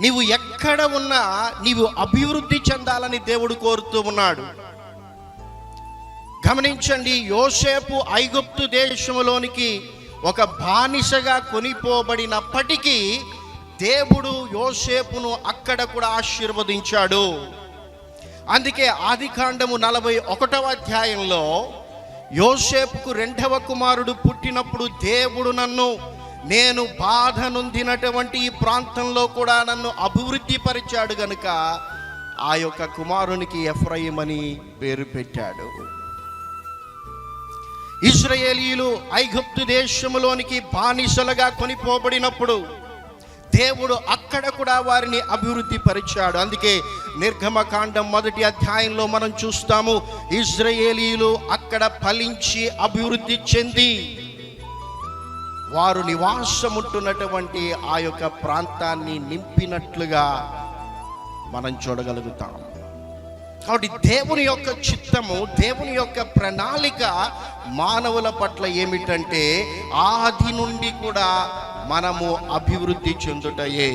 నీవు ఎక్కడ ఉన్నా నీవు అభివృద్ధి చెందాలని దేవుడు కోరుతూ ఉన్నాడు. గమనించండి యోసేపు ఐగుప్తు దేశంలోనికి ఒక బానిసగా కొనిపోబడినప్పటికీ దేవుడు యోసేపును అక్కడ కూడా ఆశీర్వదించాడు. అందుకే ఆదికాండము నలభై ఒకటవ అధ్యాయంలో యోసేపుకు రెండవ కుమారుడు పుట్టినప్పుడు దేవుడు నన్ను నేను బాధ నొందినటువంటి ఈ ప్రాంతంలో కూడా నన్ను అభివృద్ధి పరిచాడు గనుక ఆ యొక్క కుమారునికి ఎఫ్రయిం అని పేరు పెట్టాడు. ఇస్రాయేలీలు ఐగుప్తు దేశంలోనికి బానిసలుగా కొనిపోబడినప్పుడు దేవుడు అక్కడ కూడా వారిని అభివృద్ధి పరిచాడు. అందుకే నిర్గమకాండం మొదటి అధ్యాయంలో మనం చూస్తాము ఇజ్రాయేలీలు అక్కడ ఫలించి అభివృద్ధి చెంది వారు నివాసముంటున్నటువంటి ఆ యొక్క ప్రాంతాన్ని నింపినట్లుగా మనం చూడగలుగుతాం. కాబట్టి దేవుని యొక్క చిత్తము దేవుని యొక్క ప్రణాళిక మానవుల పట్ల ఏమిటంటే ఆది నుండి కూడా మనము అభివృద్ధి చెందుటయే.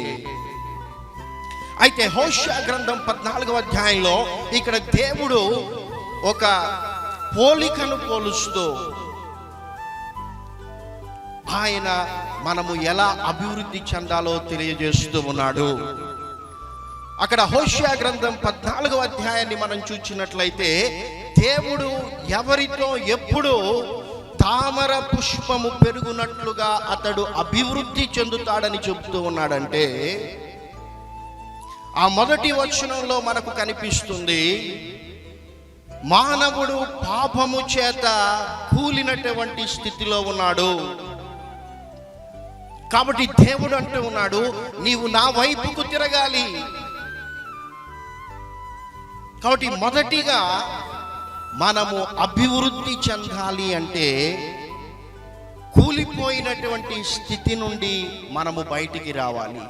అయితే హోషా గ్రంథం పద్నాలుగవ అధ్యాయంలో ఇక్కడ దేవుడు ఒక పోలికను పోలుస్తూ ఆయన మనము ఎలా అభివృద్ధి చెందాలో తెలియజేస్తూ ఉన్నాడు. అక్కడ హోషియా గ్రంథం పద్నాలుగో అధ్యాయాన్ని మనం చూచినట్లయితే దేవుడు ఎవరితో ఎప్పుడు తామర పుష్పము పెరుగునట్లుగా అతడు అభివృద్ధి చెందుతాడని చెబుతూ ఉన్నాడంటే ఆ మొదటి వచనంలో మనకు కనిపిస్తుంది మానవుడు పాపము చేత కూలినటువంటి స్థితిలో ఉన్నాడు. కాబట్టి దేవుడు అంటూ ఉన్నాడు నీవు నా వైపుకు తిరగాలి. కాబట్టి మొదటిగా మనము అభివృద్ధి చెందాలి అంటే కూలిపోయినటువంటి స్థితి నుండి మనము బయటికి రావాలి.